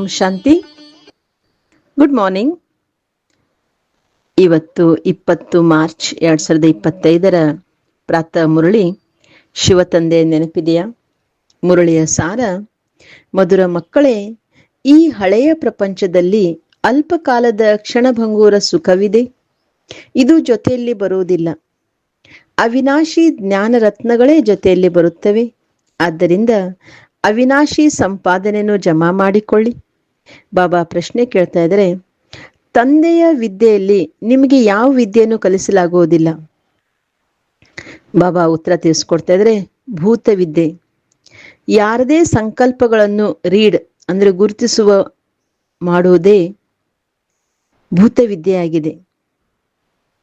ಓಂ ಶಾಂತಿ. Good morning ಇವತ್ತು ಇಪ್ಪತ್ತು March ಎರಡ್ ಸಾವಿರದ ಇಪ್ಪತ್ತೈದರ ಪ್ರಾತಃ ಮುರಳಿ. ಶಿವತಂದೆ ನೆನಪಿದೆಯಾ? ಮುರಳಿಯ ಸಾರ, ಮಧುರ ಮಕ್ಕಳೇ, ಈ ಹಳೆಯ ಪ್ರಪಂಚದಲ್ಲಿ ಅಲ್ಪಕಾಲದ ಕ್ಷಣಭಂಗೂರ ಸುಖವಿದೆ. ಇದು ಜೊತೆಯಲ್ಲಿ ಬರುವುದಿಲ್ಲ. ಅವಿನಾಶಿ ಜ್ಞಾನ ರತ್ನಗಳೇ ಜೊತೆಯಲ್ಲಿ ಬರುತ್ತವೆ. ಆದ್ದರಿಂದ ಅವಿನಾಶಿ ಸಂಪಾದನೆಯನ್ನು ಜಮಾ ಮಾಡಿಕೊಳ್ಳಿ. ಬಾಬಾ ಪ್ರಶ್ನೆ ಕೇಳ್ತಾ ಇದ್ದಾರೆ. ತಂದೆಯ ವಿದ್ಯೆಯಲ್ಲಿ ನಿಮಗೆ ಯಾವ ವಿದ್ಯೆಯನ್ನು ಕಲಿಸಲಾಗುವುದಿಲ್ಲ? ಬಾಬಾ ಉತ್ತರ ತಿಳಿಸ್ಕೊಡ್ತಾ ಇದ್ರೆ ಭೂತ ವಿದ್ಯೆ. ಯಾರದೇ ಸಂಕಲ್ಪಗಳನ್ನು ರೀಡ್, ಅಂದ್ರೆ ಗುರುತಿಸುವ, ಮಾಡುವುದೇ ಭೂತ ವಿದ್ಯೆಯಾಗಿದೆ.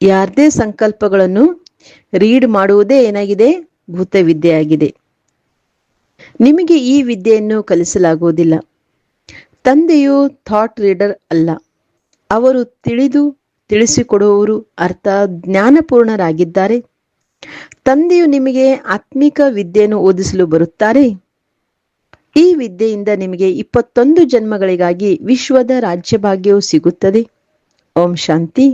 ಯಾರದೇ ಸಂಕಲ್ಪಗಳನ್ನು ರೀಡ್ ಮಾಡುವುದೇ ಏನಾಗಿದೆ? ಭೂತ ವಿದ್ಯೆಯಾಗಿದೆ. ನಿಮಗೆ ಈ ವಿದ್ಯೆಯನ್ನು ಕಲಿಸಲಾಗುವುದಿಲ್ಲ. ತಂದೆಯು ಥಾಟ್ ರೀಡರ್ ಅಲ್ಲ. ಅವರು ತಿಳಿದು ತಿಳಿಸಿಕೊಡುವವರು ಅರ್ಥ ಜ್ಞಾನಪೂರ್ಣರಾಗಿದ್ದಾರೆ ತಂದೆಯು ನಿಮಗೆ ಆತ್ಮಿಕ ವಿದ್ಯೆಯನ್ನು ಓದಿಸಲು ಬರುತ್ತಾರೆ. ಈ ವಿದ್ಯೆಯಿಂದ ನಿಮಗೆ ಇಪ್ಪತ್ತೊಂದು ಜನ್ಮಗಳಿಗಾಗಿ ವಿಶ್ವದ ರಾಜ್ಯಭಾಗ್ಯವು ಸಿಗುತ್ತದೆ. ಓಂ ಶಾಂತಿ.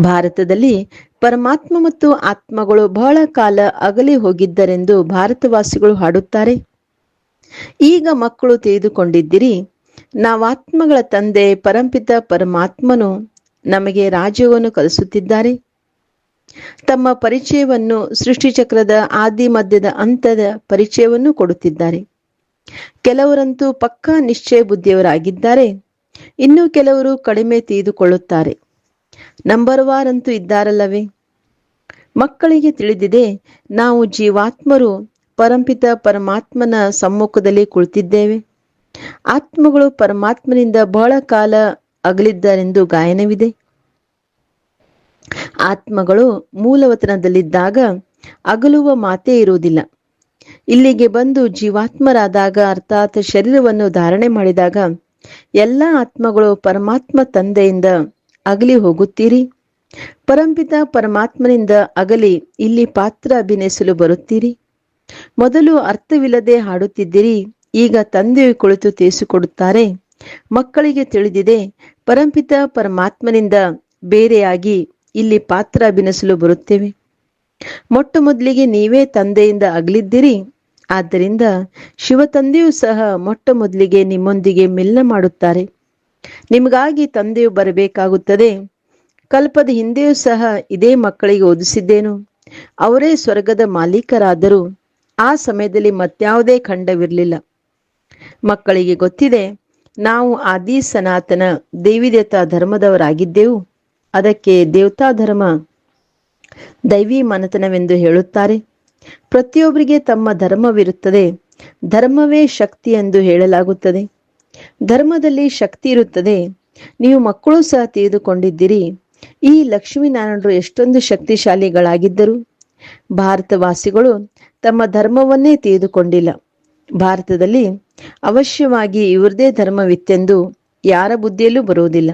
ಭಾರತದಲ್ಲಿ ಪರಮಾತ್ಮ ಮತ್ತು ಆತ್ಮಗಳು ಬಹಳ ಕಾಲ ಅಗಲಿ ಹೋಗಿದ್ದರೆಂದು ಭಾರತವಾಸಿಗಳು ಹಾಡುತ್ತಾರೆ. ಈಗ ಮಕ್ಕಳು ತಿಳಿದುಕೊಂಡಿದ್ದಿರಿ ನಾವಾತ್ಮಗಳ ತಂದೆ, ಪರಂಪಿತ ಪರಮಾತ್ಮನು ನಮಗೆ ರಾಜ್ಯವನ್ನು ಕಲಿಸುತ್ತಿದ್ದಾರೆ. ತಮ್ಮ ಪರಿಚಯವನ್ನು ಸೃಷ್ಟಿಚಕ್ರದ ಆದಿ ಮಧ್ಯದ ಅಂತದ ಪರಿಚಯವನ್ನು ಕೊಡುತ್ತಿದ್ದಾರೆ. ಕೆಲವರಂತೂ ಪಕ್ಕಾ ನಿಶ್ಚಯ ಬುದ್ಧಿಯವರಾಗಿದ್ದಾರೆ. ಇನ್ನು ಕೆಲವರು ಕಡಿಮೆ ತಿಳಿದುಕೊಳ್ಳುತ್ತಾರೆ. ನಂಬರ್ ವಾರ್ ಅಂತೂ ಇದ್ದಾರಲ್ಲವೇ? ಮಕ್ಕಳಿಗೆ ತಿಳಿದಿದೆ, ನಾವು ಜೀವಾತ್ಮರು ಪರಂಪಿತ ಪರಮಾತ್ಮನ ಸಮ್ಮುಖದಲ್ಲಿ ಕುಳಿತಿದ್ದೇವೆ. ಆತ್ಮಗಳು ಪರಮಾತ್ಮನಿಂದ ಬಹಳ ಕಾಲ ಅಗಲಿದ್ದಾರೆಂದು ಗಾಯನವಿದೆ. ಆತ್ಮಗಳು ಮೂಲವತನದಲ್ಲಿದ್ದಾಗ ಅಗಲುವ ಮಾತೇ ಇರುವುದಿಲ್ಲ. ಇಲ್ಲಿಗೆ ಬಂದು ಜೀವಾತ್ಮರಾದಾಗ ಅರ್ಥಾತ್ ಶರೀರವನ್ನು ಧಾರಣೆ ಮಾಡಿದಾಗ ಎಲ್ಲ ಆತ್ಮಗಳು ಪರಮಾತ್ಮ ತಂದೆಯಿಂದ ಅಗಲಿ ಹೋಗುತ್ತೀರಿ. ಪರಂಪಿತ ಪರಮಾತ್ಮನಿಂದ ಅಗಲಿ ಇಲ್ಲಿ ಪಾತ್ರ ಅಭಿನಯಿಸಲು ಬರುತ್ತೀರಿ. ಮೊದಲು ಅರ್ಥವಿಲ್ಲದೆ ಹಾಡುತ್ತಿದ್ದಿರಿ, ಈಗ ತಂದೆ ಕುಳಿತು ತಿಳಿಸಿಕೊಡುತ್ತಾರೆ. ಮಕ್ಕಳಿಗೆ ತಿಳಿದಿದೆ, ಪರಂಪಿತ ಪರಮಾತ್ಮನಿಂದ ಬೇರೆಯಾಗಿ ಇಲ್ಲಿ ಪಾತ್ರ ಅಭಿನಯಿಸಲು ಬರುತ್ತೇವೆ. ಮೊಟ್ಟ ಮೊದಲಿಗೆ ನೀವೇ ತಂದೆಯಿಂದ ಅಗಲಿದ್ದೀರಿ, ಆದ್ದರಿಂದ ಶಿವ ತಂದೆಯೂ ಸಹ ಮೊಟ್ಟ ಮೊದಲಿಗೆ ನಿಮ್ಮೊಂದಿಗೆ ಮಿಲ್ಲ ಮಾಡುತ್ತಾರೆ. ನಿಮಗಾಗಿ ತಂದೆಯು ಬರಬೇಕಾಗುತ್ತದೆ. ಕಲ್ಪದ ಹಿಂದೆಯೂ ಸಹ ಇದೇ ಮಕ್ಕಳಿಗೆ ಓದಿಸಿದ್ದೇನು. ಅವರೇ ಸ್ವರ್ಗದ ಮಾಲೀಕರಾದರು. ಆ ಸಮಯದಲ್ಲಿ ಮತ್ಯಾವುದೇ ಖಂಡವಿರಲಿಲ್ಲ. ಮಕ್ಕಳಿಗೆ ಗೊತ್ತಿದೆ, ನಾವು ಆದಿ ಸನಾತನ ದೇವಿದೇವತಾ ಧರ್ಮದವರಾಗಿದ್ದೆವು. ಅದಕ್ಕೆ ದೇವತಾ ಧರ್ಮ ದೈವಿ ಮನತನವೆಂದು ಹೇಳುತ್ತಾರೆ. ಪ್ರತಿಯೊಬ್ಬರಿಗೆ ತಮ್ಮ ಧರ್ಮವಿರುತ್ತದೆ. ಧರ್ಮವೇ ಶಕ್ತಿ ಎಂದು ಹೇಳಲಾಗುತ್ತದೆ. ಧರ್ಮದಲ್ಲಿ ಶಕ್ತಿ ಇರುತ್ತದೆ. ನೀವು ಮಕ್ಕಳು ಸಹ ತಿಳಿದುಕೊಂಡಿದ್ದೀರಿ. ಈ ಲಕ್ಷ್ಮೀನಾರಾಯಣರು ಎಷ್ಟೊಂದು ಶಕ್ತಿಶಾಲಿಗಳಾಗಿದ್ದರು. ಭಾರತವಾಸಿಗಳು ತಮ್ಮ ಧರ್ಮವನ್ನೇ ತಿಳಿದುಕೊಂಡಿಲ್ಲ. ಭಾರತದಲ್ಲಿ ಅವಶ್ಯವಾಗಿ ಇವರದೇ ಧರ್ಮವಿತ್ತೆಂದು ಯಾರ ಬುದ್ಧಿಯಲ್ಲೂ ಬರುವುದಿಲ್ಲ.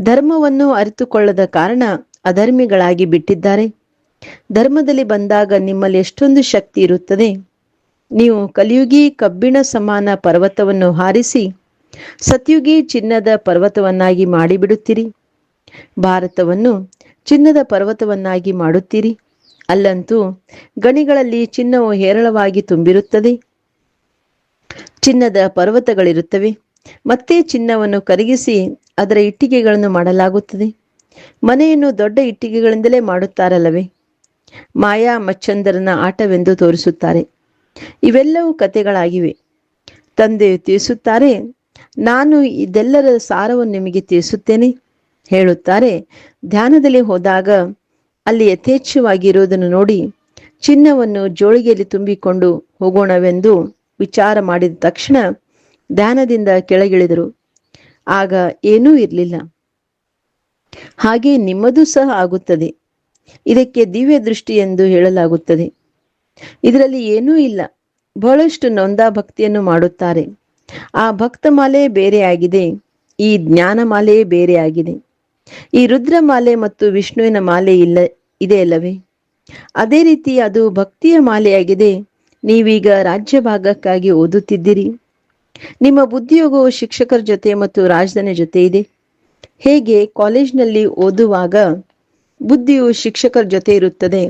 ಧರ್ಮವನ್ನು ಅರಿತುಕೊಳ್ಳದ ಕಾರಣ ಅಧರ್ಮಿಗಳಾಗಿ ಬಿಟ್ಟಿದ್ದಾರೆ. ಧರ್ಮದಲ್ಲಿ ಬಂದಾಗ ನಿಮ್ಮಲ್ಲಿ ಎಷ್ಟೊಂದು ಶಕ್ತಿ ಇರುತ್ತದೆ. ನೀವು ಕಲಿಯುಗಿ ಕಬ್ಬಿಣ ಸಮಾನ ಪರ್ವತವನ್ನು ಹಾರಿಸಿ ಸತ್ಯುಗಿ ಚಿನ್ನದ ಪರ್ವತವನ್ನಾಗಿ ಮಾಡಿಬಿಡುತ್ತೀರಿ. ಭಾರತವನ್ನು ಚಿನ್ನದ ಪರ್ವತವನ್ನಾಗಿ ಮಾಡುತ್ತೀರಿ. ಅಲ್ಲಂತೂ ಗಣಿಗಳಲ್ಲಿ ಚಿನ್ನವು ಹೇರಳವಾಗಿ ತುಂಬಿರುತ್ತದೆ. ಚಿನ್ನದ ಪರ್ವತಗಳಿರುತ್ತವೆ. ಮತ್ತೆ ಚಿನ್ನವನ್ನು ಕರಗಿಸಿ ಅದರ ಇಟ್ಟಿಗೆಗಳನ್ನು ಮಾಡಲಾಗುತ್ತದೆ. ಮನೆಯನ್ನು ದೊಡ್ಡ ಇಟ್ಟಿಗೆಗಳಿಂದಲೇ ಮಾಡುತ್ತಾರಲ್ಲವೇ? ಮಾಯಾ ಮಚ್ಚಂದರನ ಆಟವೆಂದು ತೋರಿಸುತ್ತಾರೆ. ಇವೆಲ್ಲವೂ ಕತೆಗಳಾಗಿವೆ ತಂದೆ ತಿಳಿಸುತ್ತಾರೆ, ನಾನು ಇದೆಲ್ಲರ ಸಾರವನ್ನು ನಿಮಗೆ ತಿಳಿಸುತ್ತೇನೆ. ಹೇಳುತ್ತಾರೆ, ಧ್ಯಾನದಲ್ಲಿ ಹೋದಾಗ ಅಲ್ಲಿ ಯಥೇಚ್ಛವಾಗಿರುವುದನ್ನು ನೋಡಿ ಚಿನ್ನವನ್ನು ಜೋಳಿಗೆಯಲ್ಲಿ ತುಂಬಿಕೊಂಡು ಹೋಗೋಣವೆಂದು ವಿಚಾರ ಮಾಡಿದ ತಕ್ಷಣ ಧ್ಯಾನದಿಂದ ಕೆಳಗಿಳಿದರು. ಆಗ ಏನೂ ಇರಲಿಲ್ಲ. ಹಾಗೆ ನಿಮ್ಮದು ಸಹ ಆಗುತ್ತದೆ. ಇದಕ್ಕೆ ದಿವ್ಯ ದೃಷ್ಟಿ ಎಂದು ಹೇಳಲಾಗುತ್ತದೆ. ಇದರಲ್ಲಿ ಏನೂ ಇಲ್ಲ. ಬಹಳಷ್ಟು ನೊಂದ ಭಕ್ತಿಯನ್ನು ಮಾಡುತ್ತಾರೆ. ಆ ಭಕ್ತಮಾಲೆ ಬೇರೆಯಾಗಿದೆ ಈ ಜ್ಞಾನಮಾಲೆಯೇ ಬೇರೆಯಾಗಿದೆ ಈ ರುದ್ರಮಾಲೆ ಮತ್ತು ವಿಷ್ಣುವಿನ ಮಾಲೆ ಇಲ್ಲ ಇದೆ ಅಲ್ಲವೇ? ಅದೇ ರೀತಿ ಅದು ಭಕ್ತಿಯ ಮಾಲೆಯಾಗಿದೆ. ನೀವೀಗ ರಾಜ್ಯ ಭಾಗಕ್ಕಾಗಿ ಓದುತ್ತಿದ್ದೀರಿ. ನಿಮ್ಮ ಬುದ್ಧಿಯೋಗವು ಶಿಕ್ಷಕರ ಜೊತೆ ಮತ್ತು ರಾಜಧಾನಿ ಜೊತೆ ಇದೆ. ಹೇಗೆ ಕಾಲೇಜ್ನಲ್ಲಿ ಓದುವಾಗ ಬುದ್ಧಿಯು ಶಿಕ್ಷಕರ ಜೊತೆ ಇರುತ್ತದೆ?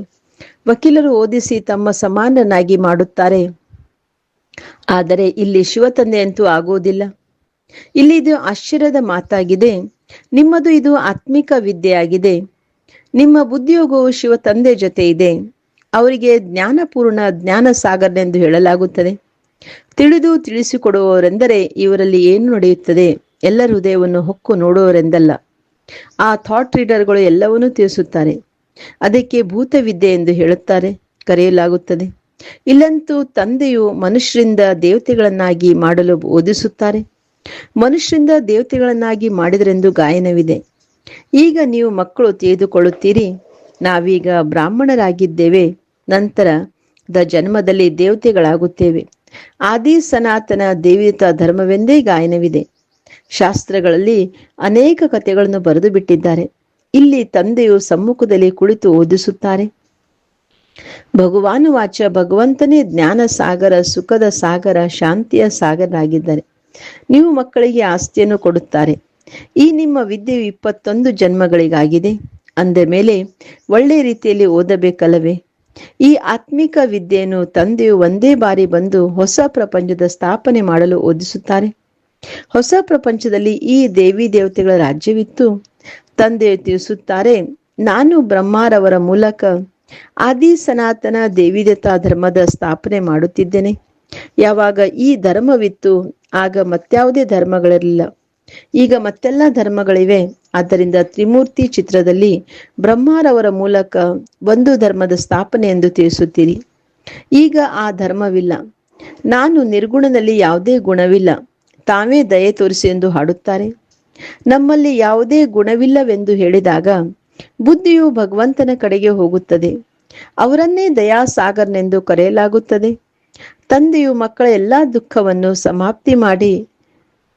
ವಕೀಲರು ಓದಿಸಿ ತಮ್ಮ ಸಮಾನನಾಗಿ ಮಾಡುತ್ತಾರೆ. ಆದರೆ ಇಲ್ಲಿ ಶಿವತಂದೆ ಅಂತೂ ಆಗುವುದಿಲ್ಲ. ಇಲ್ಲಿ ಇದು ಆಶ್ಚರ್ಯದ ಮಾತಾಗಿದೆ. ನಿಮ್ಮದು ಇದು ಆತ್ಮಿಕ ವಿದ್ಯೆಯಾಗಿದೆ. ನಿಮ್ಮ ಬುದ್ಧಿಯೋಗವು ಶಿವ ತಂದೆ ಜೊತೆ ಇದೆ. ಅವರಿಗೆ ಜ್ಞಾನಪೂರ್ಣ ಜ್ಞಾನ ಸಾಗರನೆಂದು ಹೇಳಲಾಗುತ್ತದೆ. ತಿಳಿದು ತಿಳಿಸಿಕೊಡುವವರೆಂದರೆ ಇವರಲ್ಲಿ ಏನು ನಡೆಯುತ್ತದೆ? ಎಲ್ಲ ಹೃದಯವನ್ನು ಹೊಕ್ಕು ನೋಡುವವರೆಂದಲ್ಲ ಆ ಥಾಟ್ ರೀಡರ್ಗಳು ಎಲ್ಲವನ್ನೂ ತಿಳಿಸುತ್ತಾರೆ. ಅದಕ್ಕೆ ಭೂತವಿದ್ಯೆ ಎಂದು ಹೇಳುತ್ತಾರೆ, ಕರೆಯಲಾಗುತ್ತದೆ. ಇಲ್ಲಂತೂ ತಂದೆಯು ಮನುಷ್ಯರಿಂದ ದೇವತೆಗಳನ್ನಾಗಿ ಮಾಡಲು ಓದಿಸುತ್ತಾರೆ ಮನುಷ್ಯರಿಂದ ದೇವತೆಗಳನ್ನಾಗಿ ಮಾಡಿದರೆಂದು ಗಾಯನವಿದೆ. ಈಗ ನೀವು ಮಕ್ಕಳು ತಿಳಿದುಕೊಳ್ಳುತ್ತೀರಿ, ನಾವೀಗ ಬ್ರಾಹ್ಮಣರಾಗಿದ್ದೇವೆ, ನಂತರ ದ ಜನ್ಮದಲ್ಲಿ ದೇವತೆಗಳಾಗುತ್ತೇವೆ. ಆದಿ ಸನಾತನ ದೇವಿತ ಧರ್ಮವೆಂದೇ ಗಾಯನವಿದೆ. ಶಾಸ್ತ್ರಗಳಲ್ಲಿ ಅನೇಕ ಕಥೆಗಳನ್ನು ಬರೆದು ಬಿಟ್ಟಿದ್ದಾರೆ ಇಲ್ಲಿ ತಂದೆಯು ಸಮ್ಮುಖದಲ್ಲಿ ಕುಳಿತು ಓದಿಸುತ್ತಾರೆ. ಭಗವಾನು ವಾಚ ಭಗವಂತನೇ ಜ್ಞಾನ ಸಾಗರ, ಸುಖದ ಸಾಗರ, ಶಾಂತಿಯ ಸಾಗರಾಗಿದ್ದಾರೆ ನೀವು ಮಕ್ಕಳಿಗೆ ಆಸ್ತಿಯನ್ನು ಕೊಡುತ್ತಾರೆ. ಈ ನಿಮ್ಮ ವಿದ್ಯೆಯು ಇಪ್ಪತ್ತೊಂದು ಜನ್ಮಗಳಿಗಾಗಿದೆ. ಅಂದ ಮೇಲೆ, ಒಳ್ಳೆ ರೀತಿಯಲ್ಲಿ ಓದಬೇಕಲ್ಲವೇ? ಈ ಆತ್ಮಿಕ ವಿದ್ಯೆಯನ್ನು ತಂದೆಯು ಒಂದೇ ಬಾರಿ ಬಂದು ಹೊಸ ಪ್ರಪಂಚದ ಸ್ಥಾಪನೆ ಮಾಡಲು ಓದಿಸುತ್ತಾರೆ. ಹೊಸ ಪ್ರಪಂಚದಲ್ಲಿ ಈ ದೇವಿ ದೇವತೆಗಳ ರಾಜ್ಯವಿತ್ತು. ತಂದೆಯು ತಿಳಿಸುತ್ತಾರೆ, ನಾನು ಬ್ರಹ್ಮಾರವರ ಮೂಲಕ ಆದಿ ಸನಾತನ ದೇವಿದೇತಾ ಧರ್ಮದ ಸ್ಥಾಪನೆ ಮಾಡುತ್ತಿದ್ದೇನೆ. ಯಾವಾಗ ಈ ಧರ್ಮವಿತ್ತು, ಆಗ ಮತ್ಯಾವುದೇ ಧರ್ಮಗಳಿರಲಿಲ್ಲ ಈಗ ಮತ್ತೆಲ್ಲ ಧರ್ಮಗಳಿವೆ. ಆದ್ದರಿಂದ ತ್ರಿಮೂರ್ತಿ ಚಿತ್ರದಲ್ಲಿ ಬ್ರಹ್ಮರವರ ಮೂಲಕ ಒಂದು ಧರ್ಮದ ಸ್ಥಾಪನೆ ಎಂದು ತಿಳಿಸುತ್ತೀರಿ. ಈಗ ಆ ಧರ್ಮವಿಲ್ಲ. ನಾನು ನಿರ್ಗುಣದಲ್ಲಿ ಯಾವುದೇ ಗುಣವಿಲ್ಲ. ತಾವೇ ದಯೆ ತೋರಿಸಿ ಎಂದು ಹಾಡುತ್ತಾರೆ. ನಮ್ಮಲ್ಲಿ ಯಾವುದೇ ಗುಣವಿಲ್ಲವೆಂದು ಹೇಳಿದಾಗ ಬುದ್ಧಿಯು ಭಗವಂತನ ಕಡೆಗೆ ಹೋಗುತ್ತದೆ. ಅವರನ್ನೇ ದಯಾಸಾಗರ್ನೆಂದು ಕರೆಯಲಾಗುತ್ತದೆ. ತಂದೆಯು ಮಕ್ಕಳ ಎಲ್ಲಾ ದುಃಖವನ್ನು ಸಮಾಪ್ತಿ ಮಾಡಿ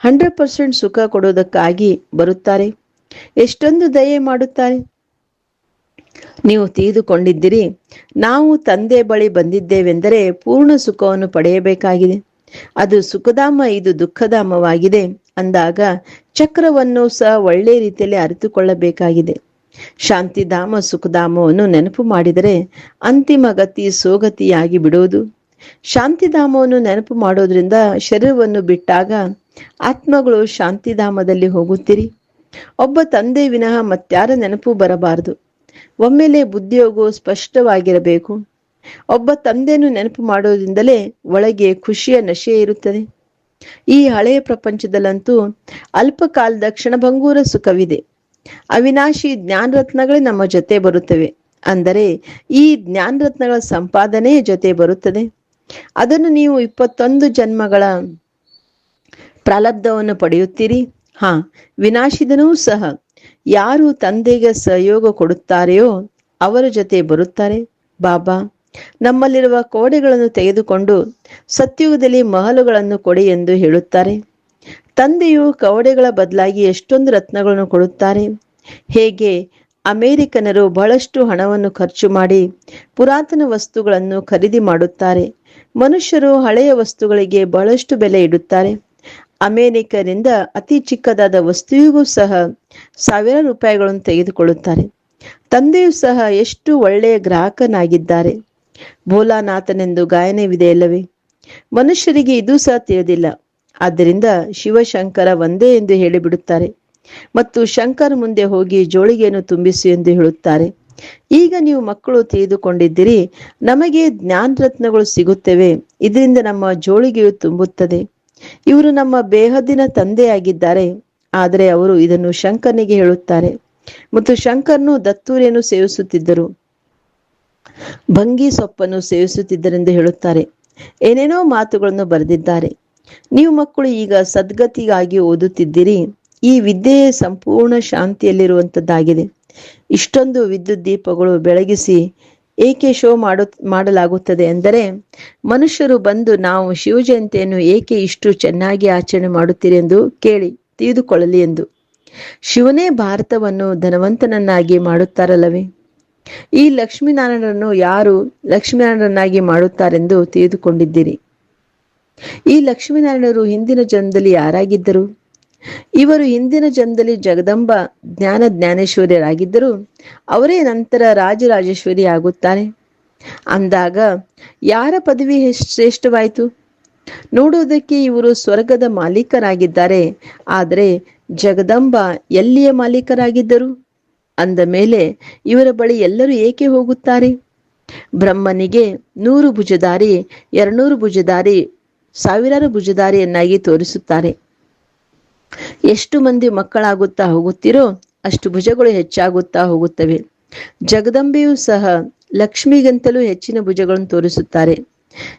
ಹಂಡ್ರೆಡ್ ಪರ್ಸೆಂಟ್ ಸುಖ ಕೊಡೋದಕ್ಕಾಗಿ ಬರುತ್ತಾರೆ. ಎಷ್ಟೊಂದು ದಯೆ ಮಾಡುತ್ತಾರೆ. ನೀವು ತಿಳಿದುಕೊಂಡಿದ್ದೀರಿ ನಾವು ತಂದೆ ಬಳಿ ಬಂದಿದ್ದೇವೆಂದರೆ ಪೂರ್ಣ ಸುಖವನ್ನು ಪಡೆಯಬೇಕಾಗಿದೆ. ಅದು ಸುಖಧಾಮ, ಇದು ದುಃಖಧಾಮವಾಗಿದೆ ಅಂದಾಗ ಚಕ್ರವನ್ನು ಸಹ ಒಳ್ಳೆ ರೀತಿಯಲ್ಲಿ ಅರಿತುಕೊಳ್ಳಬೇಕಾಗಿದೆ. ಶಾಂತಿಧಾಮ, ಸುಖಧಾಮವನ್ನು ನೆನಪು ಮಾಡಿದರೆ ಅಂತಿಮ ಗತಿ ಸೋಗತಿಯಾಗಿ ಬಿಡುವುದು. ಶಾಂತಿಧಾಮವನ್ನು ನೆನಪು ಮಾಡೋದ್ರಿಂದ ಶರೀರವನ್ನು ಬಿಟ್ಟಾಗ ಆತ್ಮಗಳು ಶಾಂತಿಧಾಮದಲ್ಲಿ ಹೋಗುತ್ತೀರಿ. ಒಬ್ಬ ತಂದೆ ವಿನಃ ಮತ್ಯಾರ ನೆನಪು ಬರಬಾರದು. ಒಮ್ಮೆಲೆ ಬುದ್ಧಿಯೋಗವು ಸ್ಪಷ್ಟವಾಗಿರಬೇಕು. ಒಬ್ಬ ತಂದೆಯನ್ನು ನೆನಪು ಮಾಡೋದ್ರಿಂದಲೇ ಒಳಗೆ ಖುಷಿಯ ನಶೆ ಇರುತ್ತದೆ. ಈ ಹಳೆಯ ಪ್ರಪಂಚದಲ್ಲಂತೂ ಅಲ್ಪಕಾಲದ ಕ್ಷಣಭಂಗೂರ ಸುಖವಿದೆ. ಅವಿನಾಶಿ ಜ್ಞಾನ ರತ್ನಗಳೇ ನಮ್ಮ ಜೊತೆ ಬರುತ್ತವೆ. ಅಂದರೆ ಈ ಜ್ಞಾನ ರತ್ನಗಳ ಸಂಪಾದನೆ ಜೊತೆ ಬರುತ್ತದೆ. ಅದನ್ನು ನೀವು ಇಪ್ಪತ್ತೊಂದು ಜನ್ಮಗಳ ಪ್ರಾಲಬ್ಧವನ್ನು ಪಡೆಯುತ್ತೀರಿ? ಹಾ, ವಿನಾಶಿದನೂ ಸಹ ಯಾರು ತಂದೆಗೆ ಸಹಯೋಗ ಕೊಡುತ್ತಾರೆಯೋ ಅವರ ಜೊತೆ ಬರುತ್ತಾರೆ. ಬಾಬಾ, ನಮ್ಮಲ್ಲಿರುವ ಕೋಡೆಗಳನ್ನು ತೆಗೆದುಕೊಂಡು ಸತ್ಯುಗದಲ್ಲಿ ಮಹಲುಗಳನ್ನು ಕೊಡಿ ಎಂದು ಹೇಳುತ್ತಾರೆ. ತಂದೆಯು ಕವಡೆಗಳ ಬದಲಾಗಿ ಎಷ್ಟೊಂದು ರತ್ನಗಳನ್ನು ಕೊಡುತ್ತಾರೆ. ಹೇಗೆ? ಅಮೇರಿಕನರು ಬಹಳಷ್ಟು ಹಣವನ್ನು ಖರ್ಚು ಮಾಡಿ ಪುರಾತನ ವಸ್ತುಗಳನ್ನು ಖರೀದಿ ಮಾಡುತ್ತಾರೆ. ಮನುಷ್ಯರು ಹಳೆಯ ವಸ್ತುಗಳಿಗೆ ಬಹಳಷ್ಟು ಬೆಲೆ ಇಡುತ್ತಾರೆ. ಅಮೇರಿಕರಿಂದ ಅತಿ ಚಿಕ್ಕದಾದ ವಸ್ತುವಿಗೂ ಸಹ ಸಾವಿರ ರೂಪಾಯಿಗಳನ್ನು ತೆಗೆದುಕೊಳ್ಳುತ್ತಾರೆ. ತಂದೆಯು ಸಹ ಎಷ್ಟು ಒಳ್ಳೆಯ ಗ್ರಾಹಕನಾಗಿದ್ದಾರೆ. ಭೋಲಾನಾಥನೆಂದು ಗಾಯನವಿದೆಯಲ್ಲವೇ ಮನುಷ್ಯರಿಗೆ ಇದು ಸಹ ತಿಳಿದಿಲ್ಲ. ಆದ್ದರಿಂದ ಶಿವಶಂಕರ ಒಂದೇ ಎಂದು ಹೇಳಿಬಿಡುತ್ತಾರೆ. ಮತ್ತು ಶಂಕರ್ ಮುಂದೆ ಹೋಗಿ ಜೋಳಿಗೆಯನ್ನು ತುಂಬಿಸು ಎಂದು ಹೇಳುತ್ತಾರೆ. ಈಗ ನೀವು ಮಕ್ಕಳು ತಿಳಿದುಕೊಂಡಿದ್ದೀರಿ, ನಮಗೆ ಜ್ಞಾನ ರತ್ನಗಳು ಸಿಗುತ್ತವೆ. ಇದರಿಂದ ನಮ್ಮ ಜೋಳಿಗೆಯು ತುಂಬುತ್ತದೆ. ಇವರು ನಮ್ಮ ಬೇಹದ್ದಿನ ತಂದೆಯಾಗಿದ್ದಾರೆ, ಆದರೆ ಅವರು ಇದನ್ನು ಶಂಕರ್ನಿಗೆ ಹೇಳುತ್ತಾರೆ. ಮತ್ತು ಶಂಕರ್ನು ದತ್ತೂರಿಯನ್ನು ಸೇವಿಸುತ್ತಿದ್ದರು. ಭಂಗಿ ಸೊಪ್ಪನ್ನು ಸೇವಿಸುತ್ತಿದ್ದರೆಂದು ಹೇಳುತ್ತಾರೆ. ಏನೇನೋ ಮಾತುಗಳನ್ನು ಬರೆದಿದ್ದಾರೆ. ನೀವು ಮಕ್ಕಳು ಈಗ ಸದ್ಗತಿಗಾಗಿ ಓದುತ್ತಿದ್ದೀರಿ. ಈ ವಿದ್ಯೆಯೇ ಸಂಪೂರ್ಣ ಶಾಂತಿಯಲ್ಲಿರುವಂತದ್ದಾಗಿದೆ. ಇಷ್ಟೊಂದು ವಿದ್ಯುತ್ ದೀಪಗಳು ಬೆಳಗಿಸಿ ಏಕೆ ಶೋ ಮಾಡು, ಮಾಡಲಾಗುತ್ತದೆ ಎಂದರೆ, ಮನುಷ್ಯರು ಬಂದು ನಾವು ಶಿವಜಯಂತಿಯನ್ನು ಏಕೆ ಇಷ್ಟು ಚೆನ್ನಾಗಿ ಆಚರಣೆ ಮಾಡುತ್ತೀರಿ ಎಂದು ಕೇಳಿ, ತಿಳಿದುಕೊಳ್ಳಲಿ ಎಂದು. ಶಿವನೇ ಭಾರತವನ್ನು ಧನವಂತನನ್ನಾಗಿ ಮಾಡುತ್ತಾರಲ್ಲವೇ? ಈ ಲಕ್ಷ್ಮೀನಾರಾಯಣರನ್ನು ಯಾರು ಲಕ್ಷ್ಮೀನಾರಾಯಣರನ್ನಾಗಿ ಮಾಡುತ್ತಾರೆಂದು ತಿಳಿದುಕೊಂಡಿದ್ದೀರಿ? ಈ ಲಕ್ಷ್ಮೀನಾರಾಯಣರು ಹಿಂದಿನ ಜನ್ಮದಲ್ಲಿ ಯಾರಾಗಿದ್ದರು? ಇವರು ಹಿಂದಿನ ಜನ್ಮದಲ್ಲಿ ಜಗದಂಬ ಜ್ಞಾನ ಜ್ಞಾನೇಶ್ವರಿಯರಾಗಿದ್ದರು ಅವರೇ ನಂತರ ರಾಜರಾಜೇಶ್ವರಿ ಆಗುತ್ತಾರೆ. ಅಂದಾಗ ಯಾರ ಪದವಿ ಶ್ರೇಷ್ಠವಾಯಿತು? ನೋಡುವುದಕ್ಕೆ ಇವರು ಸ್ವರ್ಗದ ಮಾಲೀಕರಾಗಿದ್ದಾರೆ, ಆದರೆ ಜಗದಂಬ ಎಲ್ಲಿಯ ಮಾಲೀಕರಾಗಿದ್ದರು? ಅಂದ ಮೇಲೆ ಇವರ ಬಳಿ ಎಲ್ಲರೂ ಏಕೆ ಹೋಗುತ್ತಾರೆ? ಬ್ರಹ್ಮನಿಗೆ ನೂರು ಭುಜದಾರಿ, ಎರಡ್ನೂರು ಭುಜದಾರಿ, ಸಾವಿರಾರು ಭುಜದಾರಿಯನ್ನಾಗಿ ತೋರಿಸುತ್ತಾರೆ. ಎಷ್ಟು ಮಂದಿ ಮಕ್ಕಳಾಗುತ್ತಾ ಹೋಗುತ್ತೀರೋ ಅಷ್ಟು ಭುಜಗಳು ಹೆಚ್ಚಾಗುತ್ತಾ ಹೋಗುತ್ತವೆ. ಜಗದಂಬೆಯೂ ಸಹ ಲಕ್ಷ್ಮಿಗಿಂತಲೂ ಹೆಚ್ಚಿನ ಭುಜಗಳನ್ನು ತೋರಿಸುತ್ತಾರೆ.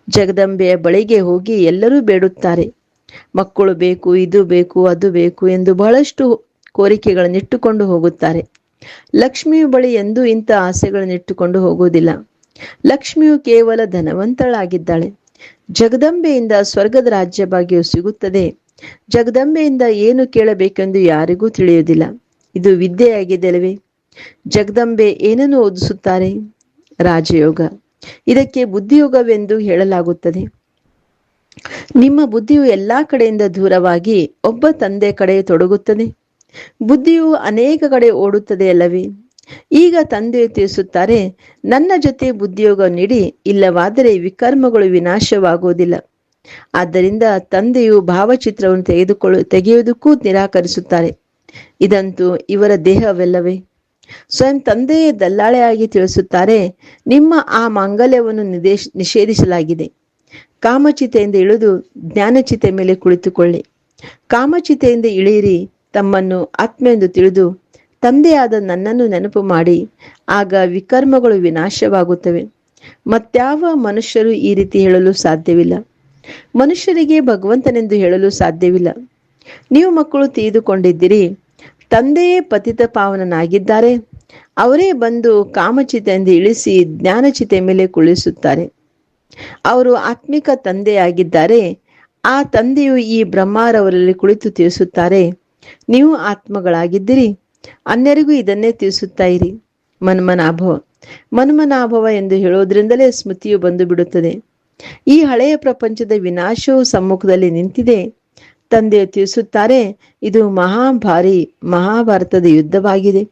ಜಗದಂಬೆಯ ಬಳಿಗೆ ಹೋಗಿ ಎಲ್ಲರೂ ಬೇಡುತ್ತಾರೆ. ಮಕ್ಕಳು ಬೇಕು, ಇದು ಬೇಕು, ಅದು ಬೇಕು ಎಂದು ಬಹಳಷ್ಟು ಕೋರಿಕೆಗಳನ್ನಿಟ್ಟುಕೊಂಡು ಹೋಗುತ್ತಾರೆ. ಲಕ್ಷ್ಮಿಯ ಬಳಿ ಎಂದೂ ಇಂಥ ಆಸೆಗಳನ್ನಿಟ್ಟುಕೊಂಡು ಹೋಗುವುದಿಲ್ಲ. ಲಕ್ಷ್ಮಿಯು ಕೇವಲ ಧನವಂತಳಾಗಿದ್ದಾಳೆ. ಜಗದಂಬೆಯಿಂದ ಸ್ವರ್ಗದ ರಾಜ್ಯ ಭಾಗ್ಯವು ಸಿಗುತ್ತದೆ. ಜಗದಂಬೆಯಿಂದ ಏನು ಕೇಳಬೇಕೆಂದು ಯಾರಿಗೂ ತಿಳಿಯುವುದಿಲ್ಲ. ಇದು ವಿದ್ಯೆಯಾಗಿದೆ ಅಲ್ಲವೇ ಜಗದಂಬೆ ಏನನ್ನು ಓದಿಸುತ್ತಾರೆ? ರಾಜಯೋಗ. ಇದಕ್ಕೆ ಬುದ್ಧಿಯೋಗವೆಂದು ಹೇಳಲಾಗುತ್ತದೆ. ನಿಮ್ಮ ಬುದ್ಧಿಯು ಎಲ್ಲಾ ಕಡೆಯಿಂದ ದೂರವಾಗಿ ಒಬ್ಬ ತಂದೆ ಕಡೆ ತೊಡಗುತ್ತದೆ. ಬುದ್ಧಿಯು ಅನೇಕ ಕಡೆ ಓಡುತ್ತದೆ ಅಲ್ಲವೇ? ಈಗ ತಂದೆ ತಿಳಿಸುತ್ತಾರೆ, ನನ್ನ ಜೊತೆ ಬುದ್ಧಿಯೋಗ ನೀಡಿ, ಇಲ್ಲವಾದರೆ ವಿಕರ್ಮಗಳು ವಿನಾಶವಾಗುವುದಿಲ್ಲ. ಆದ್ದರಿಂದ ತಂದೆಯು ಭಾವಚಿತ್ರವನ್ನು ತೆಗೆದುಕೊಳ್ಳು, ತೆಗೆಯುವುದಕ್ಕೂ ನಿರಾಕರಿಸುತ್ತಾರೆ ಇದಂತೂ ಇವರ ದೇಹವೆಲ್ಲವೇ? ಸ್ವಯಂ ತಂದೆಯೇ ದಲ್ಲಾಳೆಯಾಗಿ ತಿಳಿಸುತ್ತಾರೆ, ನಿಮ್ಮ ಆ ಮಾಂಗಲ್ಯವನ್ನು ನಿದೇಶ್, ನಿಷೇಧಿಸಲಾಗಿದೆ. ಕಾಮಚಿತೆಯಿಂದ ಇಳಿದು ಜ್ಞಾನಚಿತೆ ಮೇಲೆ ಕುಳಿತುಕೊಳ್ಳಿ. ಕಾಮಚಿತೆಯಿಂದ ಇಳಿಯಿರಿ, ತಮ್ಮನ್ನು ಆತ್ಮ ಎಂದು ತಿಳಿದು ತಂದೆಯಾದ ನನ್ನನ್ನು ನೆನಪು ಮಾಡಿ, ಆಗ ವಿಕರ್ಮಗಳು ವಿನಾಶವಾಗುತ್ತವೆ. ಮತ್ಯಾವ ಮನುಷ್ಯರು ಈ ರೀತಿ ಹೇಳಲು ಸಾಧ್ಯವಿಲ್ಲ. ಮನುಷ್ಯರಿಗೆ ಭಗವಂತನೆಂದು ಹೇಳಲು ಸಾಧ್ಯವಿಲ್ಲ. ನೀವು ಮಕ್ಕಳು ತಿಳಿದುಕೊಂಡಿದ್ದೀರಿ, ತಂದೆಯೇ ಪತಿತ ಪಾವನನಾಗಿದ್ದಾರೆ. ಅವರೇ ಬಂದು ಕಾಮಚಿತೆಯಿಂದ ಇಳಿಸಿ ಜ್ಞಾನಚಿತೆ ಮೇಲೆ ಕುಳಿಸುತ್ತಾರೆ. ಅವರು ಆತ್ಮಿಕ ತಂದೆಯಾಗಿದ್ದಾರೆ. ಆ ತಂದೆಯು ಈ ಬ್ರಹ್ಮಾರವರಲ್ಲಿ ಕುಳಿತು ತಿಳಿಸುತ್ತಾರೆ, ನೀವು ಆತ್ಮಗಳಾಗಿದ್ದೀರಿ. ಅನ್ಯರಿಗೂ ಇದನ್ನೇ ತಿಳಿಸುತ್ತಾ ಇರಿ. ಮನ್ಮನಾಭವ. ಮನ್ಮನಾಭವ ಎಂದು ಹೇಳೋದ್ರಿಂದಲೇ ಸ್ಮೃತಿಯು ಬಂದು ಬಿಡುತ್ತದೆ ಈ ಹಳೆಯ ಪ್ರಪಂಚದ ವಿನಾಶವು ಸಮ್ಮುಖದಲ್ಲಿ ನಿಂತಿದೆ. ತಂದೆ ತಿಳಿಸುತ್ತಾರೆ, ಇದು ಮಹಾಭಾರಿ ಮಹಾಭಾರತದ ಯುದ್ಧವಾಗಿದೆ.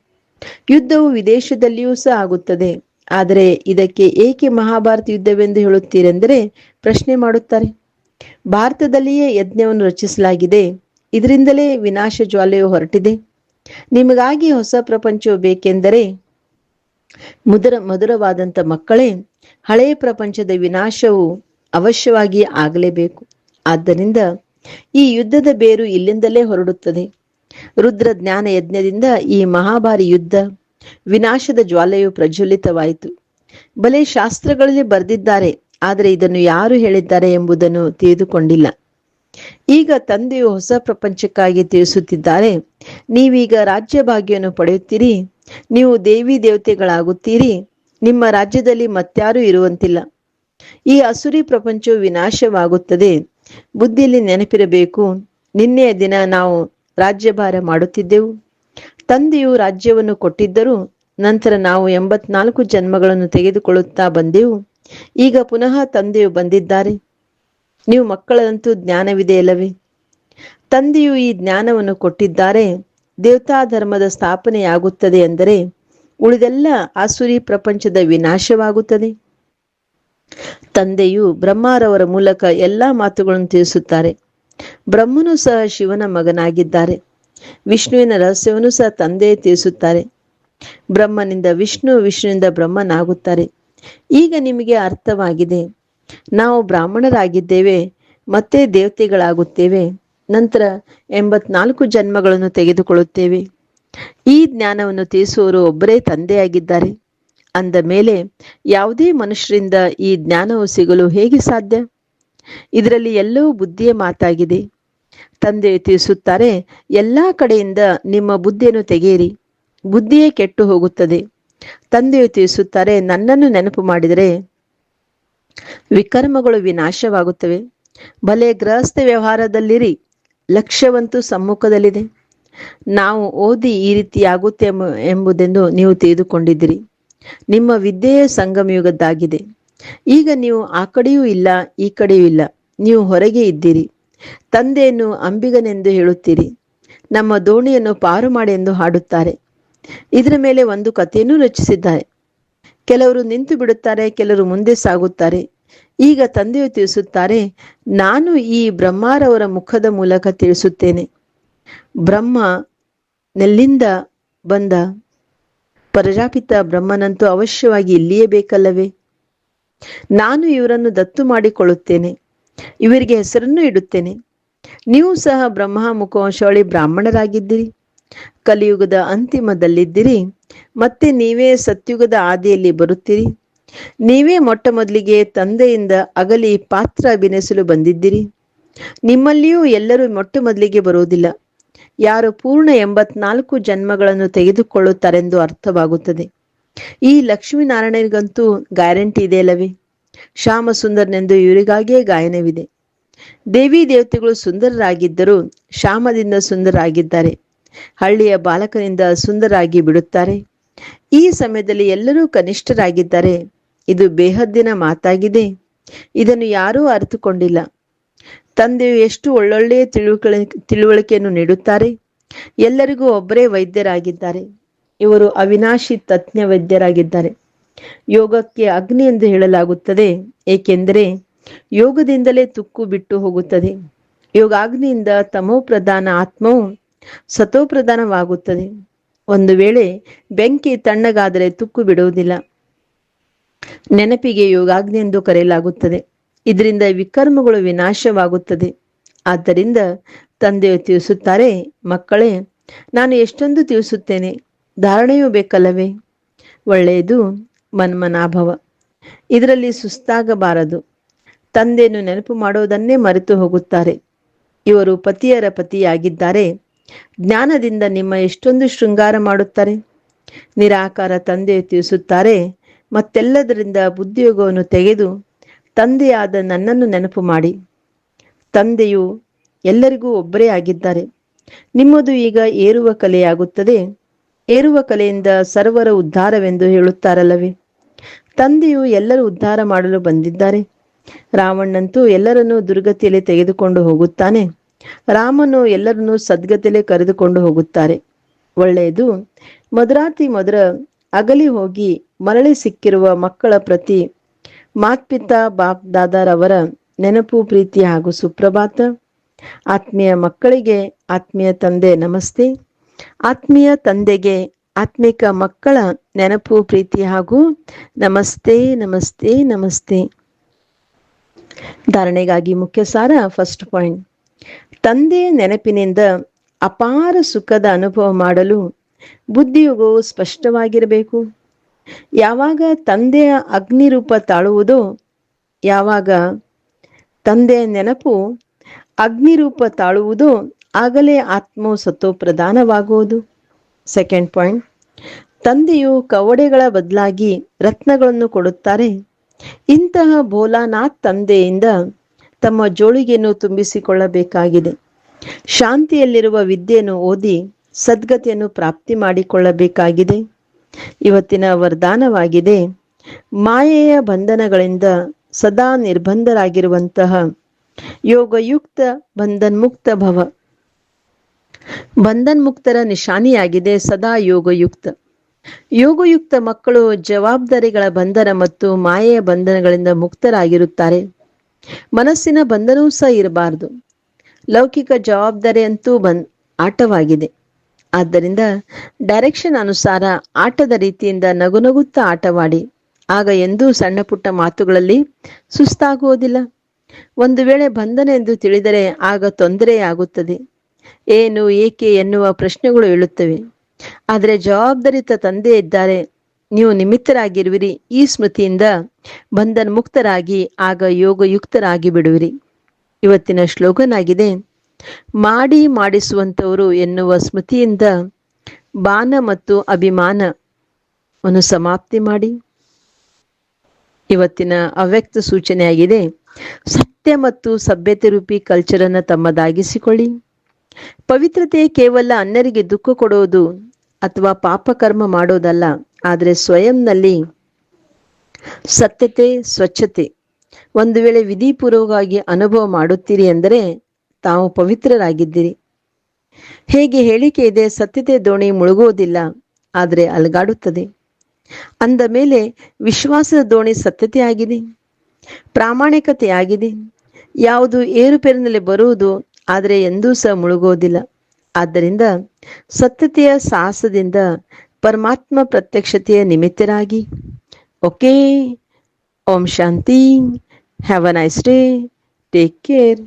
ಯುದ್ಧವು ವಿದೇಶದಲ್ಲಿಯೂ ಸಹ ಆಗುತ್ತದೆ. ಆದರೆ ಇದಕ್ಕೆ ಏಕೆ ಮಹಾಭಾರತ ಯುದ್ಧವೆಂದು ಹೇಳುತ್ತೀರೆಂದರೆ ಪ್ರಶ್ನೆ ಮಾಡುತ್ತಾರೆ. ಭಾರತದಲ್ಲಿಯೇ ಯಜ್ಞವನ್ನು ರಚಿಸಲಾಗಿದೆ. ಇದರಿಂದಲೇ ವಿನಾಶ ಜ್ವಾಲೆಯು ಹೊರಟಿದೆ. ನಿಮಗಾಗಿ ಹೊಸ ಪ್ರಪಂಚವು ಬೇಕೆಂದರೆ ಮುದರ ಮಧುರವಾದಂಥ ಮಕ್ಕಳೇ ಹಳೆಯ ಪ್ರಪಂಚದ ವಿನಾಶವು ಅವಶ್ಯವಾಗಿ ಆಗಲೇಬೇಕು. ಆದ್ದರಿಂದ ಈ ಯುದ್ಧದ ಬೇರು ಇಲ್ಲಿಂದಲೇ ಹೊರಡುತ್ತದೆ. ರುದ್ರ ಜ್ಞಾನ ಯಜ್ಞದಿಂದ ಈ ಮಹಾಭಾರಿ ಯುದ್ಧ ವಿನಾಶದ ಜ್ವಾಲೆಯು ಪ್ರಜ್ವಲಿತವಾಯಿತು. ಬಲೆ ಶಾಸ್ತ್ರಗಳಲ್ಲಿ ಬರೆದಿದ್ದಾರೆ, ಆದರೆ ಇದನ್ನು ಯಾರು ಹೇಳಿದ್ದಾರೆ ಎಂಬುದನ್ನು ತಿಳಿದುಕೊಂಡಿಲ್ಲ. ಈಗ ತಂದೆಯು ಹೊಸ ಪ್ರಪಂಚಕ್ಕಾಗಿ ತಿಳಿಸುತ್ತಿದ್ದಾರೆ. ನೀವೀಗ ರಾಜ್ಯ ಭಾಗ್ಯವನ್ನು ಪಡೆಯುತ್ತೀರಿ, ನೀವು ದೇವಿ ದೇವತೆಗಳಾಗುತ್ತೀರಿ ನಿಮ್ಮ ರಾಜ್ಯದಲ್ಲಿ ಮತ್ಯಾರೂ ಇರುವಂತಿಲ್ಲ. ಈ ಅಸುರಿ ಪ್ರಪಂಚವು ವಿನಾಶವಾಗುತ್ತದೆ. ಬುದ್ಧಿಯಲ್ಲಿ ನೆನಪಿರಬೇಕು, ನಿನ್ನೆಯ ದಿನ ನಾವು ರಾಜ್ಯಭಾರ ಮಾಡುತ್ತಿದ್ದೆವು. ತಂದೆಯು ರಾಜ್ಯವನ್ನು ಕೊಟ್ಟಿದ್ದರೂ, ನಂತರ ನಾವು ಎಂಬತ್ನಾಲ್ಕು ಜನ್ಮಗಳನ್ನು ತೆಗೆದುಕೊಳ್ಳುತ್ತಾ ಬಂದೆವು. ಈಗ ಪುನಃ ತಂದೆಯು ಬಂದಿದ್ದಾರೆ. ನೀವು ಮಕ್ಕಳಂತೂ ಜ್ಞಾನವಿದೆಯಲ್ಲವೇ ತಂದೆಯು ಈ ಜ್ಞಾನವನ್ನು ಕೊಟ್ಟಿದ್ದಾರೆ ದೇವತಾ ಧರ್ಮದ ಸ್ಥಾಪನೆಯಾಗುತ್ತದೆ ಎಂದರೆ ಉಳಿದೆಲ್ಲ ಆಸುರಿ ಪ್ರಪಂಚದ ವಿನಾಶವಾಗುತ್ತದೆ. ತಂದೆಯು ಬ್ರಹ್ಮಾರವರ ಮೂಲಕ ಎಲ್ಲಾ ಮಾತುಗಳನ್ನು ತಿಳಿಸುತ್ತಾರೆ. ಬ್ರಹ್ಮನು ಸಹ ಶಿವನ ಮಗನಾಗಿದ್ದಾರೆ. ವಿಷ್ಣುವಿನ ರಹಸ್ಯವನ್ನು ಸಹ ತಂದೆಯೇ ತಿಳಿಸುತ್ತಾರೆ. ಬ್ರಹ್ಮನಿಂದ ವಿಷ್ಣು ವಿಷ್ಣುವಿನಿಂದ ಬ್ರಹ್ಮನಾಗುತ್ತಾರೆ. ಈಗ ನಿಮಗೆ ಅರ್ಥವಾಗಿದೆ. ನಾವು ಬ್ರಾಹ್ಮಣರಾಗಿದ್ದೇವೆ, ಮತ್ತೆ ದೇವತೆಗಳಾಗುತ್ತೇವೆ. ನಂತರ ಎಂಬತ್ನಾಲ್ಕು ಜನ್ಮಗಳನ್ನು ತೆಗೆದುಕೊಳ್ಳುತ್ತೇವೆ. ಈ ಜ್ಞಾನವನ್ನು ತಿಳಿಸುವವರು ಒಬ್ಬರೇ ತಂದೆಯಾಗಿದ್ದಾರೆ. ಅಂದ ಮೇಲೆ, ಯಾವುದೇ ಮನುಷ್ಯರಿಂದ ಈ ಜ್ಞಾನವು ಸಿಗಲು ಹೇಗೆ ಸಾಧ್ಯ? ಇದರಲ್ಲಿ ಎಲ್ಲವೂ ಬುದ್ಧಿಯ ಮಾತಾಗಿದೆ. ತಂದೆ ತಿಳಿಸುತ್ತಾರೆ, ಎಲ್ಲಾ ಕಡೆಯಿಂದ ನಿಮ್ಮ ಬುದ್ಧಿಯನ್ನು ತೆಗೆಯಿರಿ. ಬುದ್ಧಿಯೇ ಕೆಟ್ಟು ಹೋಗುತ್ತದೆ. ತಂದೆಯು ತಿಳಿಸುತ್ತಾರೆ, ನನ್ನನ್ನು ನೆನಪು ಮಾಡಿದರೆ ವಿಕರ್ಮಗಳು ವಿನಾಶವಾಗುತ್ತವೆ. ಭಲೆ ಗೃಹಸ್ಥ ವ್ಯವಹಾರದಲ್ಲಿರಿ, ಲಕ್ಷ್ಯವಂತೂ ಸಮ್ಮುಖದಲ್ಲಿದೆ. ನಾವು ಓದಿ ಈ ರೀತಿ ಆಗುತ್ತೆ ಎಂಬ- ಎಂಬುದೆಂದು ನೀವು ತಿಳಿದುಕೊಂಡಿದ್ದೀರಿ. ನಿಮ್ಮ ವಿದ್ಯೆಯ ಸಂಗಮಯುಗದ್ದಾಗಿದೆ. ಈಗ ನೀವು ಆ ಕಡೆಯೂ ಇಲ್ಲ, ಈ ಕಡೆಯೂ ಇಲ್ಲ. ನೀವು ಹೊರಗೆ ಇದ್ದೀರಿ. ತಂದೆಯನ್ನು ಅಂಬಿಗನೆಂದು ಹೇಳುತ್ತೀರಿ. ನಮ್ಮ ದೋಣಿಯನ್ನು ಪಾರು ಮಾಡಿ ಎಂದು ಹಾಡುತ್ತಾರೆ. ಇದರ ಮೇಲೆ ಒಂದು ಕಥೆಯನ್ನು ರಚಿಸಿದ್ದಾರೆ. ಕೆಲವರು ನಿಂತು ಬಿಡುತ್ತಾರೆ, ಕೆಲವರು ಮುಂದೆ ಸಾಗುತ್ತಾರೆ. ಈಗ ತಂದೆಯು ತಿಳಿಸುತ್ತಾರೆ, ನಾನು ಈ ಬ್ರಹ್ಮಾರವರ ಮುಖದ ಮೂಲಕ ತಿಳಿಸುತ್ತೇನೆ. ಬ್ರಹ್ಮ ನೆಲ್ಲಿಂದ ಬಂದ ಪ್ರಜಾಪಿತ ಬ್ರಹ್ಮನಂತೂ ಅವಶ್ಯವಾಗಿ ಇಲ್ಲಿಯೇ ಬೇಕಲ್ಲವೇ? ನಾನು ಇವರನ್ನು ದತ್ತು ಮಾಡಿಕೊಳ್ಳುತ್ತೇನೆ, ಇವರಿಗೆ ಹೆಸರನ್ನು ಇಡುತ್ತೇನೆ. ನೀವು ಸಹ ಬ್ರಹ್ಮ ಮುಖವಂಶಾವಳಿ ಬ್ರಾಹ್ಮಣರಾಗಿದ್ದೀರಿ, ಕಲಿಯುಗದ ಅಂತಿಮದಲ್ಲಿದ್ದೀರಿ, ಮತ್ತೆ ನೀವೇ ಸತ್ಯುಗದ ಆದಿಯಲ್ಲಿ ಬರುತ್ತೀರಿ. ನೀವೇ ಮೊಟ್ಟ ಮೊದಲಿಗೆ ತಂದೆಯಿಂದ ಅಗಲಿ ಪಾತ್ರ ಅಭಿನಯಿಸಲು ಬಂದಿದ್ದೀರಿ. ನಿಮ್ಮಲ್ಲಿಯೂ ಎಲ್ಲರೂ ಮೊಟ್ಟ ಮೊದಲಿಗೆ ಬರುವುದಿಲ್ಲ. ಯಾರು ಪೂರ್ಣ ಎಂಬತ್ನಾಲ್ಕು ಜನ್ಮಗಳನ್ನು ತೆಗೆದುಕೊಳ್ಳುತ್ತಾರೆಂದು ಅರ್ಥವಾಗುತ್ತದೆ. ಈ ಲಕ್ಷ್ಮೀನಾರಾಯಣರಿಗಂತೂ ಗ್ಯಾರಂಟಿ ಇದೆಯಲ್ಲವೇ ಶ್ಯಾಮ ಸುಂದರನೆಂದು ಇವರಿಗಾಗಿಯೇ ಗಾಯನವಿದೆ. ದೇವಿ ದೇವತೆಗಳು ಸುಂದರರಾಗಿದ್ದರೂ ಶ್ಯಾಮದಿಂದ ಸುಂದರಾಗಿದ್ದಾರೆ ಹಳ್ಳಿಯ ಬಾಲಕನಿಂದ ಸುಂದರಾಗಿ ಬಿಡುತ್ತಾರೆ. ಈ ಸಮಯದಲ್ಲಿ ಎಲ್ಲರೂ ಕನಿಷ್ಠರಾಗಿದ್ದಾರೆ. ಇದು ಬೇಹದ್ದಿನ ಮಾತಾಗಿದೆ. ಇದನ್ನು ಯಾರೂ ಅರಿತುಕೊಂಡಿಲ್ಲ. ತಂದೆಯು ಎಷ್ಟು ಒಳ್ಳೊಳ್ಳೆಯ ತಿಳುವಳಿ ತಿಳುವಳಿಕೆಯನ್ನು ನೀಡುತ್ತಾರೆ? ಎಲ್ಲರಿಗೂ ಒಬ್ಬರೇ ವೈದ್ಯರಾಗಿದ್ದಾರೆ. ಇವರು ಅವಿನಾಶಿ ತಜ್ಞ ವೈದ್ಯರಾಗಿದ್ದಾರೆ. ಯೋಗಕ್ಕೆ ಅಗ್ನಿ ಎಂದು ಹೇಳಲಾಗುತ್ತದೆ, ಏಕೆಂದರೆ ಯೋಗದಿಂದಲೇ ತುಕ್ಕು ಬಿಟ್ಟು ಹೋಗುತ್ತದೆ. ಯೋಗಾಗ್ನಿಯಿಂದ ತಮೋಪ್ರಧಾನ ಆತ್ಮವು ಸತೋಪ್ರಧಾನವಾಗುತ್ತದೆ ಒಂದು ವೇಳೆ ಬೆಂಕಿ ತಣ್ಣಗಾದರೆ ತುಕ್ಕು ಬಿಡುವುದಿಲ್ಲ. ನೆನಪಿಗೆ ಯೋಗಾಗ್ನಿ ಎಂದು ಕರೆಯಲಾಗುತ್ತದೆ. ಇದರಿಂದ ವಿಕರ್ಮಗಳು ವಿನಾಶವಾಗುತ್ತದೆ. ಆದ್ದರಿಂದ ತಂದೆಯು ತಿಳಿಸುತ್ತಾರೆ, ಮಕ್ಕಳೇ, ನಾನು ಎಷ್ಟೊಂದು ತಿಳಿಸುತ್ತೇನೆ, ಧಾರಣೆಯೂ ಬೇಕಲ್ಲವೇ? ಒಳ್ಳೆಯದು ಮನ್ಮನಾಭವ. ಇದರಲ್ಲಿ ಸುಸ್ತಾಗಬಾರದು. ತಂದೆಯನ್ನು ನೆನಪು ಮಾಡೋದನ್ನೇ ಮರೆತು ಹೋಗುತ್ತಾರೆ. ಇವರು ಪತಿಯರ ಪತಿಯಾಗಿದ್ದಾರೆ. ಜ್ಞಾನದಿಂದ ನಿಮ್ಮ ಎಷ್ಟೊಂದು ಶೃಂಗಾರ ಮಾಡುತ್ತಾರೆ. ನಿರಾಕಾರ ತಂದೆ ತಿಳಿಸುತ್ತಾರೆ, ಮತ್ತೆಲ್ಲದರಿಂದ ಬುದ್ಧಿಯೋಗವನ್ನು ತೆಗೆದು ತಂದೆಯಾದ ನನ್ನನ್ನು ನೆನಪು ಮಾಡಿ. ತಂದೆಯು ಎಲ್ಲರಿಗೂ ಒಬ್ಬರೇ ಆಗಿದ್ದಾರೆ. ನಿಮ್ಮದು ಈಗ ಏರುವ ಕಲೆಯಾಗುತ್ತದೆ. ಏರುವ ಕಲೆಯಿಂದ ಸರ್ವರ ಉದ್ಧಾರವೆಂದು ಹೇಳುತ್ತಾರಲ್ಲವೇ? ತಂದೆಯು ಎಲ್ಲರೂ ಉದ್ಧಾರ ಮಾಡಲು ಬಂದಿದ್ದಾರೆ. ರಾವಣ್ಣಂತೂ ಎಲ್ಲರನ್ನೂ ದುರ್ಗತಿಯಲ್ಲಿ ತೆಗೆದುಕೊಂಡು ಹೋಗುತ್ತಾನೆ. ರಾಮನು ಎಲ್ಲರನ್ನೂ ಸದ್ಗತಿಯಲ್ಲೇ ಕರೆದುಕೊಂಡು ಹೋಗುತ್ತಾರೆ. ಒಳ್ಳೆಯದು. ಮಧುರಾತಿ ಮಧುರ ಅಗಲಿ ಹೋಗಿ ಮರಳಿ ಸಿಕ್ಕಿರುವ ಮಕ್ಕಳ ಪ್ರತಿ ಮಾತ್ಪಿತಾ ಬಾಪ್ ದಾದಾರವರ ನೆನಪು, ಪ್ರೀತಿ ಹಾಗೂ ಸುಪ್ರಭಾತ. ಆತ್ಮೀಯ ಮಕ್ಕಳಿಗೆ ಆತ್ಮೀಯ ತಂದೆ ನಮಸ್ತೆ. ಆತ್ಮೀಯ ತಂದೆಗೆ ಆತ್ಮಿಕ ಮಕ್ಕಳ ನೆನಪು, ಪ್ರೀತಿ ಹಾಗೂ ನಮಸ್ತೆ ನಮಸ್ತೆ ನಮಸ್ತೆ. ಧಾರಣೆಗಾಗಿ ಮುಖ್ಯ ಸಾರ ಫಸ್ಟ್ ಪಾಯಿಂಟ್. ತಂದೆ ನೆನಪಿನಿಂದ ಅಪಾರ ಸುಖದ ಅನುಭವ ಮಾಡಲು ಬುದ್ಧಿಯುಗವು ಸ್ಪಷ್ಟವಾಗಿರಬೇಕು. ಯಾವಾಗ ತಂದೆಯ ಅಗ್ನಿರೂಪ ತಾಳುವುದೋ ಯಾವಾಗ ತಂದೆಯ ನೆನಪು ಅಗ್ನಿರೂಪ ತಾಳುವುದೋ ಆಗಲೇ ಆತ್ಮ ಸತ್ತು ಸತೋಪ್ರಧಾನವಾಗುವುದು ಸೆಕೆಂಡ್ ಪಾಯಿಂಟ್ ತಂದೆಯು ಕವಡೆಗಳ ಬದಲಾಗಿ ರತ್ನಗಳನ್ನು ಕೊಡುತ್ತಾರೆ. ಇಂತಹ ಭೋಲಾನಾಥ್ ತಂದೆಯಿಂದ ತಮ್ಮ ಜೋಳಿಗೆಯನ್ನು ತುಂಬಿಸಿಕೊಳ್ಳಬೇಕಾಗಿದೆ. ಶಾಂತಿಯಲ್ಲಿರುವ ವಿದ್ಯೆಯನ್ನು ಓದಿ ಸದ್ಗತಿಯನ್ನು ಪ್ರಾಪ್ತಿ ಮಾಡಿಕೊಳ್ಳಬೇಕಾಗಿದೆ. ಇವತ್ತಿನ ವರದಾನವಾಗಿದೆ. ಮಾಯೆಯ ಬಂಧನಗಳಿಂದ ಸದಾ ನಿರ್ಬಂಧರಾಗಿರುವಂತಹ ಯೋಗಯುಕ್ತ ಬಂಧನ್ಮುಕ್ತ ಭವ. ಬಂಧನ್ಮುಕ್ತರ ನಿಶಾನಿಯಾಗಿದೆ ಸದಾ ಯೋಗಯುಕ್ತ. ಯೋಗಯುಕ್ತ ಮಕ್ಕಳು ಜವಾಬ್ದಾರಿಗಳ ಬಂಧನ ಮತ್ತು ಮಾಯೆಯ ಬಂಧನಗಳಿಂದ ಮುಕ್ತರಾಗಿರುತ್ತಾರೆ. ಮನಸ್ಸಿನ ಬಂಧನವೂ ಸಹ ಇರಬಾರದು. ಲೌಕಿಕ ಜವಾಬ್ದಾರಿ ಅಂತೂ ಬಂದ್ ಆಟವಾಗಿದೆ. ಆದ್ದರಿಂದ ಡೈರೆಕ್ಷನ್ ಅನುಸಾರ ಆಟದ ರೀತಿಯಿಂದ ನಗುನಗುತ್ತಾ ಆಟವಾಡಿ. ಆಗ ಎಂದೂ ಸಣ್ಣ ಪುಟ್ಟ ಮಾತುಗಳಲ್ಲಿ ಸುಸ್ತಾಗುವುದಿಲ್ಲ. ಒಂದು ವೇಳೆ ಬಂಧನ ಎಂದು ತಿಳಿದರೆ ಆಗ ತೊಂದರೆಯಾಗುತ್ತದೆ ಏನು, ಏಕೆ ಎನ್ನುವ ಪ್ರಶ್ನೆಗಳು ಹೇಳುತ್ತವೆ ಆದರೆ ಜವಾಬ್ದಾರಿತ ತಂದೆ ಇದ್ದಾರೆ. ನೀವು ನಿಮಿತ್ತರಾಗಿರುವಿರಿ. ಈ ಸ್ಮೃತಿಯಿಂದ ಬಂಧನ ಮುಕ್ತರಾಗಿ, ಆಗ ಯೋಗಯುಕ್ತರಾಗಿ ಬಿಡುವಿರಿ. ಇವತ್ತಿನ ಶ್ಲೋಗನ್ ಆಗಿದೆ ಮಾಡಿ ಮಾಡಿಸುವಂಥವರು ಎನ್ನುವ ಸ್ಮೃತಿಯಿಂದ ಬಾನ ಮತ್ತು ಅಭಿಮಾನವನ್ನು ಸಮಾಪ್ತಿ ಮಾಡಿ. ಇವತ್ತಿನ ಅವ್ಯಕ್ತ ಸೂಚನೆಯಾಗಿದೆ, ಸತ್ಯ ಮತ್ತು ಸಭ್ಯತೆ ರೂಪಿ ಕಲ್ಚರನ್ನು ತಮ್ಮದಾಗಿಸಿಕೊಳ್ಳಿ. ಪವಿತ್ರತೆ ಕೇವಲ ಅನ್ಯರಿಗೆ ದುಃಖ ಕೊಡೋದು ಅಥವಾ ಪಾಪಕರ್ಮ ಮಾಡೋದಲ್ಲ, ಆದರೆ ಸ್ವಯಂನಲ್ಲಿ ಸತ್ಯತೆ, ಸ್ವಚ್ಛತೆ, ಒಂದು ವೇಳೆ ವಿಧಿಪೂರ್ವಕವಾಗಿ ಅನುಭವ ಮಾಡುತ್ತೀರಿ ಎಂದರೆ ತಾವು ಪವಿತ್ರರಾಗಿದ್ದೀರಿ. ಹೇಗೆ ಹೇಳಿಕೆ ಇದೆ, ಸತ್ಯತೆ ದೋಣಿ ಮುಳುಗುವುದಿಲ್ಲ, ಆದರೆ ಅಲಗಾಡುತ್ತದೆ. ಅಂದ ಮೇಲೆ, ವಿಶ್ವಾಸದ ದೋಣಿ ಸತ್ಯತೆ ಆಗಿದೆ ಪ್ರಾಮಾಣಿಕತೆ ಆಗಿದೆ ಯಾವುದು ಏರುಪೇರಿನಲ್ಲಿ ಬರುವುದು, ಆದರೆ ಎಂದೂ ಸಹ ಮುಳುಗೋದಿಲ್ಲ ಆದ್ದರಿಂದ ಸತ್ಯತೆಯ ಸಾಹಸದಿಂದ ಪರಮಾತ್ಮ ಪ್ರತ್ಯಕ್ಷತೆಯ ನಿಮಿತ್ತರಾಗಿ. Okay, Om Shanti, have a nice day, take care.